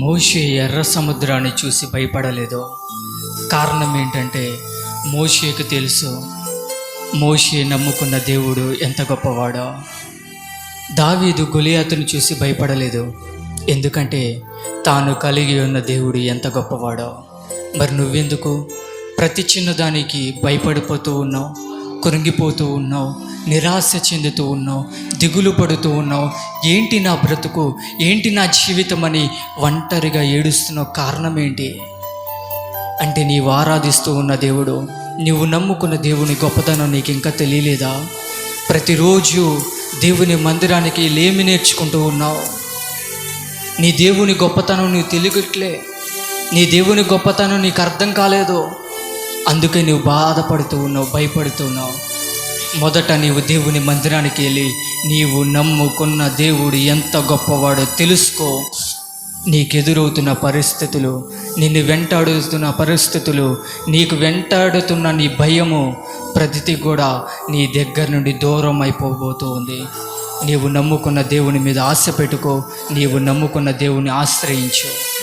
మోషే ఎర్ర సముద్రాన్ని చూసి భయపడలేదు. కారణం ఏంటంటే మోషేకు తెలుసు మోషే నమ్ముకున్న దేవుడు ఎంత గొప్పవాడో. దావీదు గొలియాతును చూసి భయపడలేదు. ఎందుకంటే తాను కలిగి ఉన్న దేవుడు ఎంత గొప్పవాడో. మరి నువ్వెందుకు ప్రతి చిన్నదానికి భయపడిపోతూ ఉన్నావు? కృంగిపోతూ ఉన్నావు నిరాశ చెందుతూ ఉన్నావు దిగులు పడుతూ ఉన్నావు. ఏంటి నా బ్రతుకు? ఏంటి నా జీవితం అని ఒంటరిగా ఏడుస్తున్న కారణం ఏంటి? అంటే నీవు ఆరాధిస్తూ ఉన్న దేవుడు నీవు నమ్ముకున్న దేవుని గొప్పతనం నీకు ఇంకా తెలియలేదా? ప్రతిరోజు దేవుని మందిరానికి లేమి నేర్చుకుంటూ ఉన్నావు. నీ దేవుని గొప్పతనం నీవు తెలియట్లే. నీ దేవుని గొప్పతనం నీకు అర్థం కాలేదు. అందుకే నువ్వు బాధపడుతూ ఉన్నావు భయపడుతూ ఉన్నావు. మొదట నీవు దేవుని మందిరానికి వెళ్ళి నీవు నమ్ముకున్న దేవుడు ఎంత గొప్పవాడో తెలుసుకో. నీకెదురవుతున్న పరిస్థితులు నిన్ను వెంటాడుతున్న పరిస్థితులు నీకు వెంటాడుతున్న నీ భయము ప్రతిది కూడా నీ దగ్గర నుండి దూరం అయిపోబోతూ ఉంది నీవు నమ్ముకున్న దేవుని మీద ఆశ పెట్టుకో నీవు నమ్ముకున్న దేవుని ఆశ్రయించు.